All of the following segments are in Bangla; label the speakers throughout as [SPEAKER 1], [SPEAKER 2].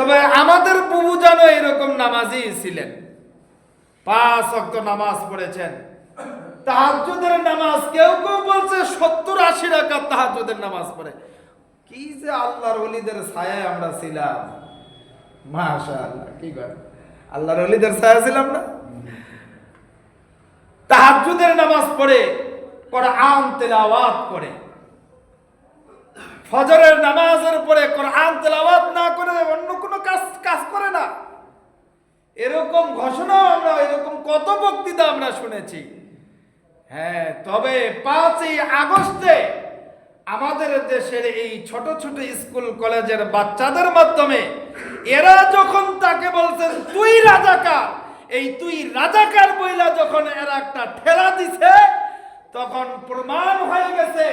[SPEAKER 1] তবে আমাদের বুবু যেন এরকম নামাজই ছিলেন। পাঁচ অক্ত নামাজ পড়েছেন। তাহাজ্জুদের নামাজ কেউ কেউ বলছে সত্তর আশি রাকাত তাহাজ্জুদের নামাজ পড়ে। কি যে আল্লাহর ওলিদের ছায়ায় আমরা ছিলাম। মাশাআল্লাহ, কি করে আল্লাহর ওলিদের ছায়া ছিলাম না? তাহাজ্জুদের নামাজ পড়ে, কোরআন তেলাওয়াত করে। ফজরের নামাজের পরে কোরআন তেলাওয়াত না করে অন্য কোনো কাজ কাজ করে না এরকম ঘোষণাও আমরা, এরকম কত বক্তৃতা আমরা শুনেছি। হ্যাঁ তবে পাঁচই আগস্টে আমাদের দেশের এই ছোট ছোট স্কুল কলেজের বাচ্চাদের মাধ্যমে এরা যখন তাকে বলছেন, তুই রাজাকার, এই তুই রাজাকার বইলা যখন এরা একটা ঠেলা দিছে, তখন প্রমাণ হয়ে গেছে,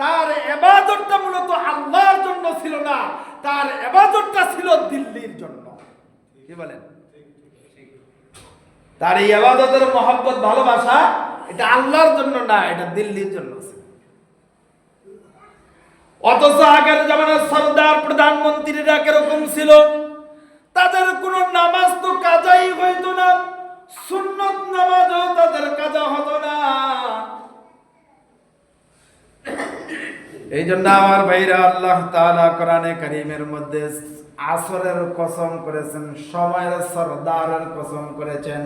[SPEAKER 1] তার এবাদতটা মূলত আল্লাহর জন্য ছিল না, তার এবাদতটা ছিল দিল্লির জন্য। কি বলেন? তার এই আবাদতের মহব্বত, ভালোবাসা, এটা আল্লাহর জন্য না, এটা দিল্লির জন্য। অথচ আগের জামানার সর্দার প্রধানমন্ত্রীরা কীরকম ছিল তাদের কোনো নামাজ তো কাজাই হইতো না, সুন্নত নামাজও তাদের কাজা হতো না এই জন্য আমার ভাইরা আল্লাহ তাআলা কোরআনে কারীমের মধ্যে আসরের কসম করেছেন, সময়ের সরদারের কসম করেছেন।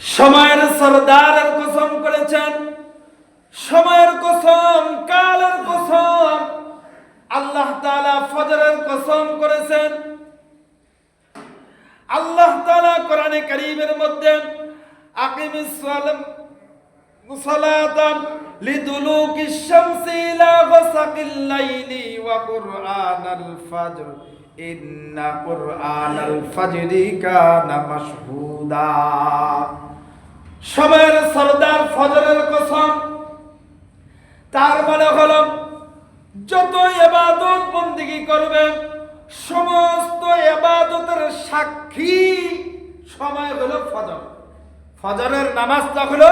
[SPEAKER 1] সময়ের সরদারের কসম করেছেন, সময়ের কসম, কালের কসম, আল্লাহ তাআলা ফজরের কসম করেছেন। আল্লাহ তালা কোরআনে কারীমের মধ্যে আকিমিস সালাতান লিদুলুকিশ শামসি ইলা গাসাকিল লাইলি ওয়া কুরআনাল ফাজর। ইন্না কুরআনাল ফাজরি কানা মাশহুদা। সময়ের সরদার ফজরের কসম, তার মানে হলো যত এবাদত বন্দিগি করবে, সমস্ত এবাদতের সাক্ষী সময় হলো ফজর। ফজরের নামাজটা হলো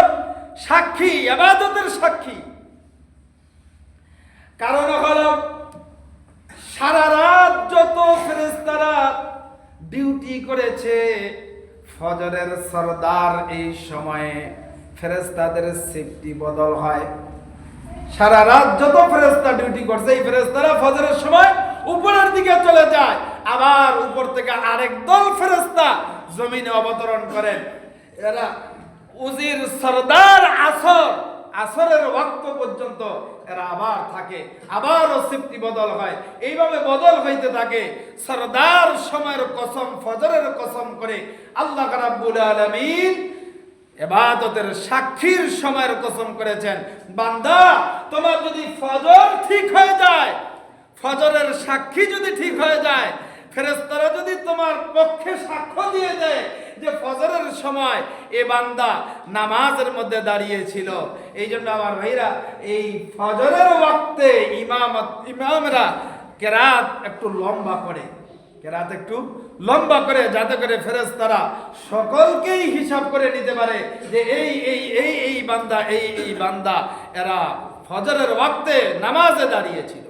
[SPEAKER 1] সাক্ষী এবাদতের সাক্ষী। কারণ হলো, সারা রাত যত ফেরেস্তারা ডিউটি করেছে, ফজরের সরদার এই সময়ে ফেরেস্তাদের সেফটি বদল হয়। সারা রাত যত ফেরেস্তা ডিউটি করছে, এই ফেরেস্তারা ফজরের সময় উপরের দিকে চলে যায়। আবার উপর থেকে আরেক দল ফেরেস্তা জমিনে অবতরণ করেন। এরা উজির সরদার আসর, আসরের ওয়াক্ত পর্যন্ত এরা আবার থাকে, আবারও সিফটি বদল হয়। এইভাবে বদল হইতে থাকে, সরদার সময়ের কসম, ফজরের কসম করে আল্লাহ রাব্বুল আলামিন এবাদতের সাক্ষীর সময়ের কসম করেছেন। বান্দা, তোমার যদি ফজর ঠিক হয়ে যায়, ফজরের সাক্ষী যদি ঠিক হয়ে যায় ফেরেস্তারা যদি তোমার পক্ষে সাক্ষ্য দিয়ে দেয় যে ফজরের সময় এ বান্দা নামাজের মধ্যে দাঁড়িয়েছিল এই জন্য আমার ভাইরা, এই ফজরের ওয়াক্তে ইমাম ইমামরা কেরাত একটু লম্বা করে, কেরাত একটু লম্বা করে, যাতে করে ফেরেশতারা সকলকেই হিসাব করে নিতে পারে যে এই এই এই এই বান্দা, এই এই বান্দা, এরা ফজরের ওয়াক্তে নামাজে দাঁড়িয়েছিল।